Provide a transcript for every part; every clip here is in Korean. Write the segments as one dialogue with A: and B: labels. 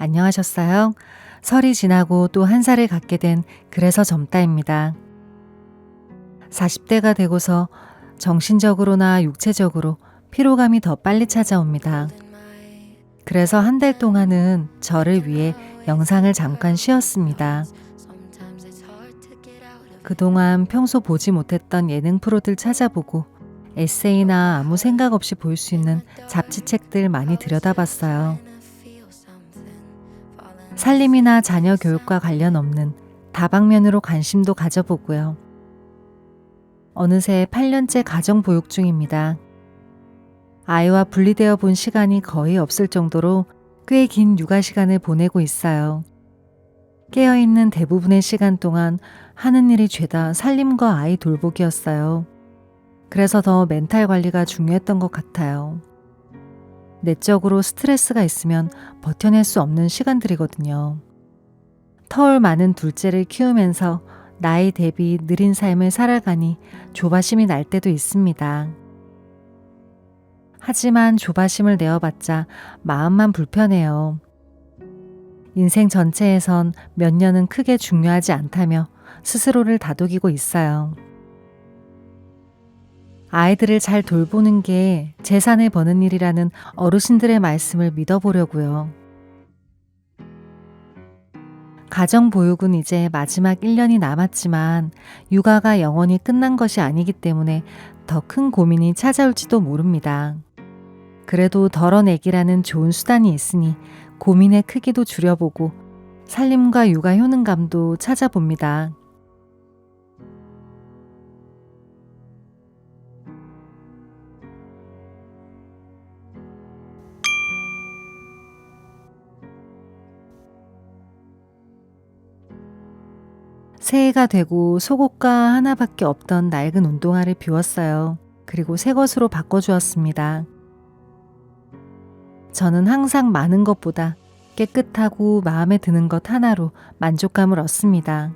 A: 안녕하셨어요? 설이 지나고 또 한 살을 갖게 된 그래서 젊다입니다. 40대가 되고서 정신적으로나 육체적으로 피로감이 더 빨리 찾아옵니다. 그래서 한 달 동안은 저를 위해 영상을 잠깐 쉬었습니다. 그동안 평소 보지 못했던 예능 프로들 찾아보고 에세이나 아무 생각 없이 볼 수 있는 잡지책들 많이 들여다봤어요. 살림이나 자녀 교육과 관련 없는 다방면으로 관심도 가져보고요. 어느새 8년째 가정 보육 중입니다. 아이와 분리되어 본 시간이 거의 없을 정도로 꽤 긴 육아 시간을 보내고 있어요. 깨어있는 대부분의 시간 동안 하는 일이 죄다 살림과 아이 돌보기였어요. 그래서 더 멘탈 관리가 중요했던 것 같아요. 내적으로 스트레스가 있으면 버텨낼 수 없는 시간들이거든요. 터울 많은 둘째를 키우면서 나이 대비 느린 삶을 살아가니 조바심이 날 때도 있습니다. 하지만 조바심을 내어봤자 마음만 불편해요. 인생 전체에선 몇 년은 크게 중요하지 않다며 스스로를 다독이고 있어요. 아이들을 잘 돌보는 게 재산을 버는 일이라는 어르신들의 말씀을 믿어보려고요. 가정 보육은 이제 마지막 1년이 남았지만 육아가 영원히 끝난 것이 아니기 때문에 더 큰 고민이 찾아올지도 모릅니다. 그래도 덜어내기라는 좋은 수단이 있으니 고민의 크기도 줄여보고 살림과 육아 효능감도 찾아봅니다. 새해가 되고 속옷가 하나밖에 없던 낡은 운동화를 비웠어요. 그리고 새 것으로 바꿔주었습니다. 저는 항상 많은 것보다 깨끗하고 마음에 드는 것 하나로 만족감을 얻습니다.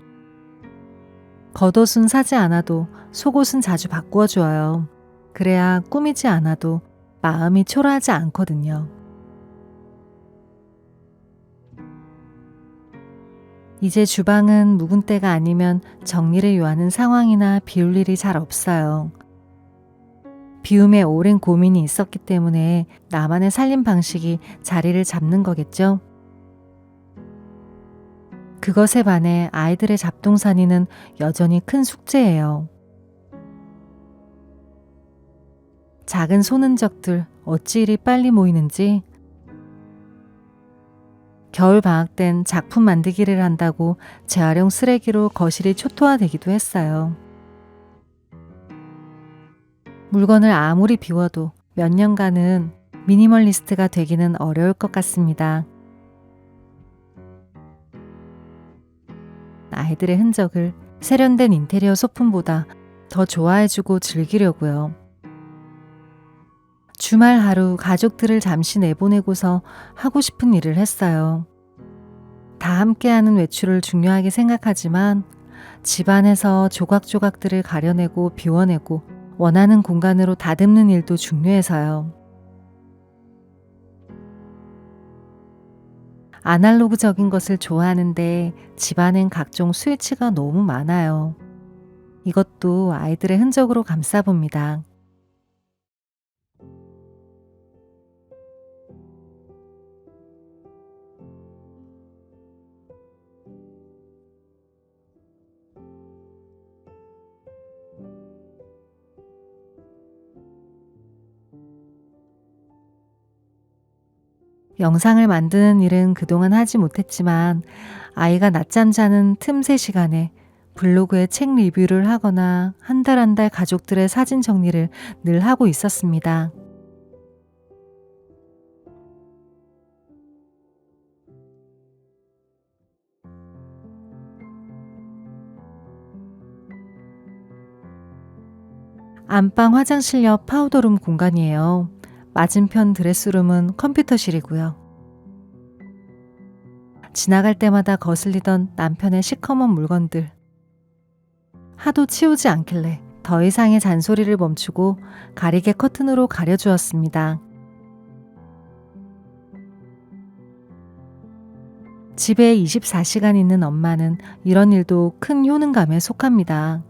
A: 겉옷은 사지 않아도 속옷은 자주 바꾸어 주어요. 그래야 꾸미지 않아도 마음이 초라하지 않거든요. 이제 주방은 묵은 때가 아니면 정리를 요하는 상황이나 비울 일이 잘 없어요. 비움에 오랜 고민이 있었기 때문에 나만의 살림 방식이 자리를 잡는 거겠죠? 그것에 반해 아이들의 잡동사니는 여전히 큰 숙제예요. 작은 손흔적들 어찌 이리 빨리 모이는지 겨울 방학 땐 작품 만들기를 한다고 재활용 쓰레기로 거실이 초토화되기도 했어요. 물건을 아무리 비워도 몇 년간은 미니멀리스트가 되기는 어려울 것 같습니다. 아이들의 흔적을 세련된 인테리어 소품보다 더 좋아해주고 즐기려고요. 주말 하루 가족들을 잠시 내보내고서 하고 싶은 일을 했어요. 다 함께하는 외출을 중요하게 생각하지만 집안에서 조각조각들을 가려내고 비워내고 원하는 공간으로 다듬는 일도 중요해서요. 아날로그적인 것을 좋아하는데 집안엔 각종 스위치가 너무 많아요. 이것도 아이들의 흔적으로 감싸봅니다. 영상을 만드는 일은 그동안 하지 못했지만 아이가 낮잠 자는 틈새 시간에 블로그에 책 리뷰를 하거나 한 달 한달 가족들의 사진 정리를 늘 하고 있었습니다. 안방 화장실 옆 파우더룸 공간이에요. 맞은편 드레스룸은 컴퓨터실이고요. 지나갈 때마다 거슬리던 남편의 시커먼 물건들. 하도 치우지 않길래 더 이상의 잔소리를 멈추고 가리개 커튼으로 가려주었습니다. 집에 24시간 있는 엄마는 이런 일도 큰 효능감에 속합니다.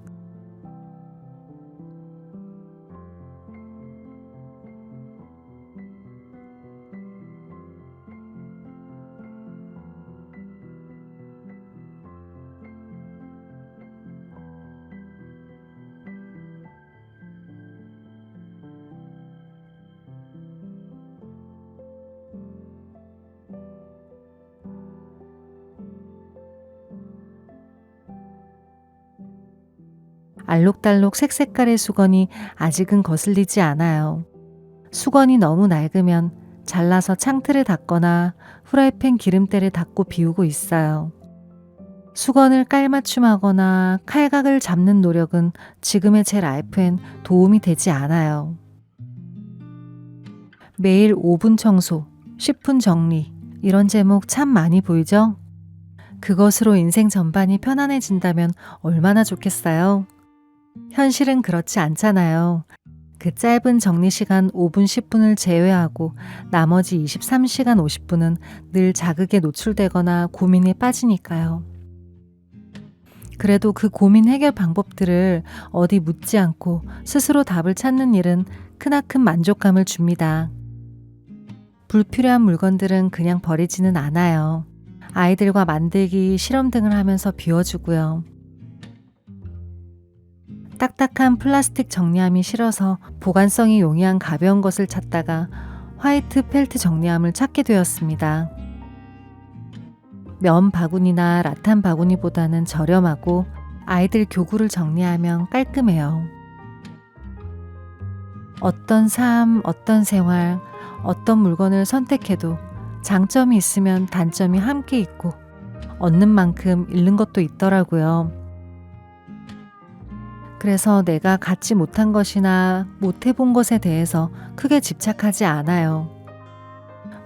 A: 알록달록 색색깔의 수건이 아직은 거슬리지 않아요. 수건이 너무 낡으면 잘라서 창틀을 닦거나 후라이팬 기름때를 닦고 비우고 있어요. 수건을 깔맞춤하거나 칼각을 잡는 노력은 지금의 제 라이프엔 도움이 되지 않아요. 매일 5분 청소, 10분 정리, 이런 제목 참 많이 보이죠? 그것으로 인생 전반이 편안해진다면 얼마나 좋겠어요? 현실은 그렇지 않잖아요. 그 짧은 정리 시간 5분, 10분을 제외하고 나머지 23시간 50분은 늘 자극에 노출되거나 고민에 빠지니까요. 그래도 그 고민 해결 방법들을 어디 묻지 않고 스스로 답을 찾는 일은 크나큰 만족감을 줍니다. 불필요한 물건들은 그냥 버리지는 않아요. 아이들과 만들기, 실험 등을 하면서 비워주고요. 딱딱한 플라스틱 정리함이 싫어서 보관성이 용이한 가벼운 것을 찾다가 화이트 펠트 정리함을 찾게 되었습니다. 면 바구니나 라탄 바구니보다는 저렴하고 아이들 교구를 정리하면 깔끔해요. 어떤 삶, 어떤 생활, 어떤 물건을 선택해도 장점이 있으면 단점이 함께 있고 얻는 만큼 잃는 것도 있더라고요. 그래서 내가 갖지 못한 것이나 못 해본 것에 대해서 크게 집착하지 않아요.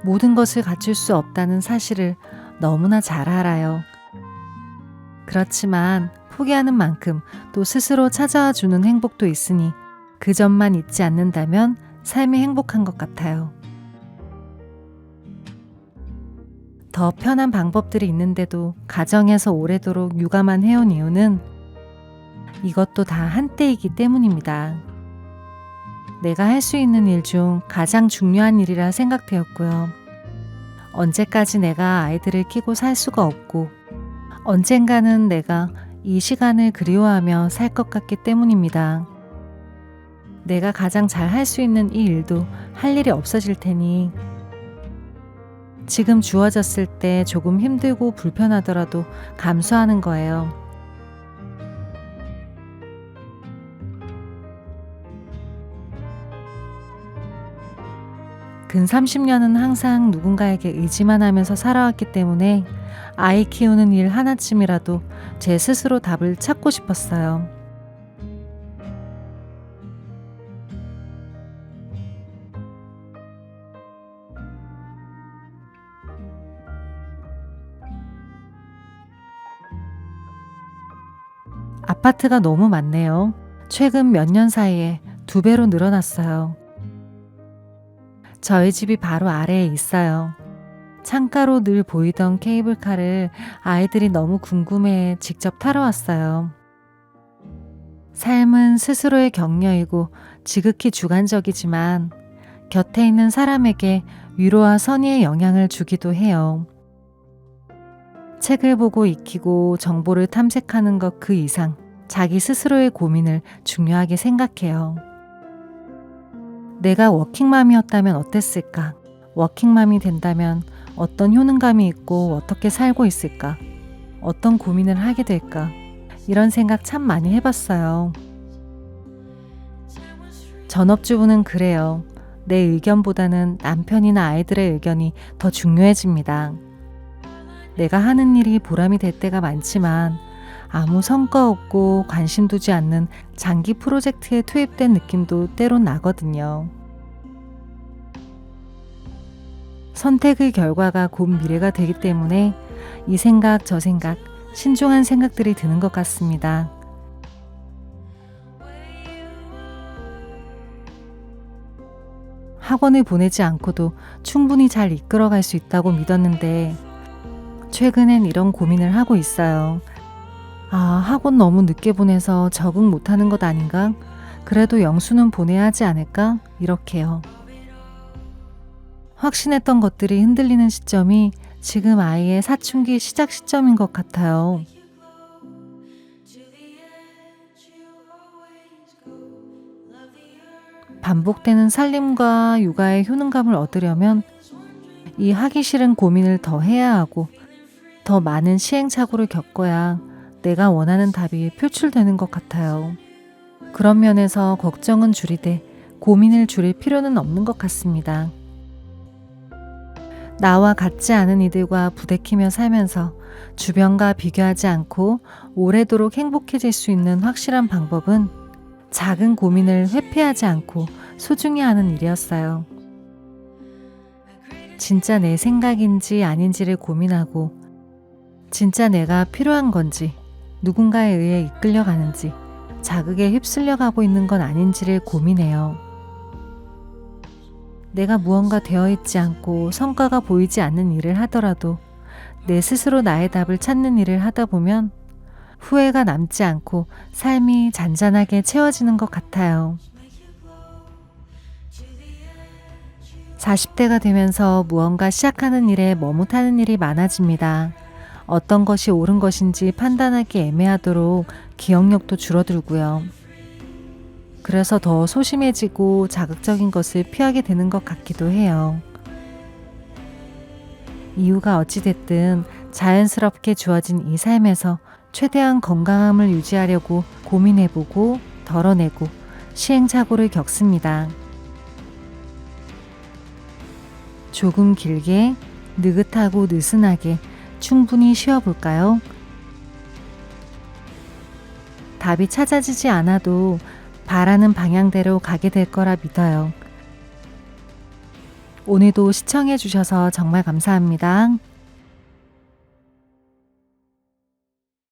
A: 모든 것을 갖출 수 없다는 사실을 너무나 잘 알아요. 그렇지만 포기하는 만큼 또 스스로 찾아와 주는 행복도 있으니 그 점만 잊지 않는다면 삶이 행복한 것 같아요. 더 편한 방법들이 있는데도 가정에서 오래도록 육아만 해온 이유는 이것도 다 한때이기 때문입니다. 내가 할 수 있는 일 중 가장 중요한 일이라 생각되었고요. 언제까지 내가 아이들을 키고 살 수가 없고 언젠가는 내가 이 시간을 그리워하며 살 것 같기 때문입니다. 내가 가장 잘 할 수 있는 이 일도 할 일이 없어질 테니 지금 주어졌을 때 조금 힘들고 불편하더라도 감수하는 거예요. 근 30년은 항상 누군가에게 의지만 하면서 살아왔기 때문에 아이 키우는 일 하나쯤이라도 제 스스로 답을 찾고 싶었어요. 아파트가 너무 많네요. 최근 몇 년 사이에 두 배로 늘어났어요. 저희 집이 바로 아래에 있어요. 창가로 늘 보이던 케이블카를 아이들이 너무 궁금해 직접 타러 왔어요. 삶은 스스로의 격려이고 지극히 주관적이지만 곁에 있는 사람에게 위로와 선의의 영향을 주기도 해요. 책을 보고 익히고 정보를 탐색하는 것 그 이상 자기 스스로의 고민을 중요하게 생각해요. 내가 워킹맘이었다면 어땠을까? 워킹맘이 된다면 어떤 효능감이 있고 어떻게 살고 있을까? 어떤 고민을 하게 될까? 이런 생각 참 많이 해봤어요. 전업주부는 그래요. 내 의견보다는 남편이나 아이들의 의견이 더 중요해집니다. 내가 하는 일이 보람이 될 때가 많지만 아무 성과 없고 관심 두지 않는 장기 프로젝트에 투입된 느낌도 때론 나거든요. 선택의 결과가 곧 미래가 되기 때문에 이 생각 저 생각 신중한 생각들이 드는 것 같습니다. 학원을 보내지 않고도 충분히 잘 이끌어갈 수 있다고 믿었는데 최근엔 이런 고민을 하고 있어요. 아, 학원 너무 늦게 보내서 적응 못하는 것 아닌가? 그래도 영수는 보내야 하지 않을까? 이렇게요. 확신했던 것들이 흔들리는 시점이 지금 아이의 사춘기 시작 시점인 것 같아요. 반복되는 살림과 육아의 효능감을 얻으려면 이 하기 싫은 고민을 더 해야 하고 더 많은 시행착오를 겪어야 내가 원하는 답이 표출되는 것 같아요. 그런 면에서 걱정은 줄이되 고민을 줄일 필요는 없는 것 같습니다. 나와 같지 않은 이들과 부대끼며 살면서 주변과 비교하지 않고 오래도록 행복해질 수 있는 확실한 방법은 작은 고민을 회피하지 않고 소중히 하는 일이었어요. 진짜 내 생각인지 아닌지를 고민하고 진짜 내가 필요한 건지 누군가에 의해 이끌려가는지 자극에 휩쓸려 가고 있는 건 아닌지를 고민해요. 내가 무언가 되어 있지 않고 성과가 보이지 않는 일을 하더라도 내 스스로 나의 답을 찾는 일을 하다 보면 후회가 남지 않고 삶이 잔잔하게 채워지는 것 같아요. 40대가 되면서 무언가 시작하는 일에 머뭇하는 일이 많아집니다. 어떤 것이 옳은 것인지 판단하기 애매하도록 기억력도 줄어들고요. 그래서 더 소심해지고 자극적인 것을 피하게 되는 것 같기도 해요. 이유가 어찌됐든 자연스럽게 주어진 이 삶에서 최대한 건강함을 유지하려고 고민해보고 덜어내고 시행착오를 겪습니다. 조금 길게 느긋하고 느슨하게 충분히 쉬어볼까요? 답이 찾아지지 않아도 바라는 방향대로 가게 될 거라 믿어요. 오늘도 시청해주셔서 정말 감사합니다.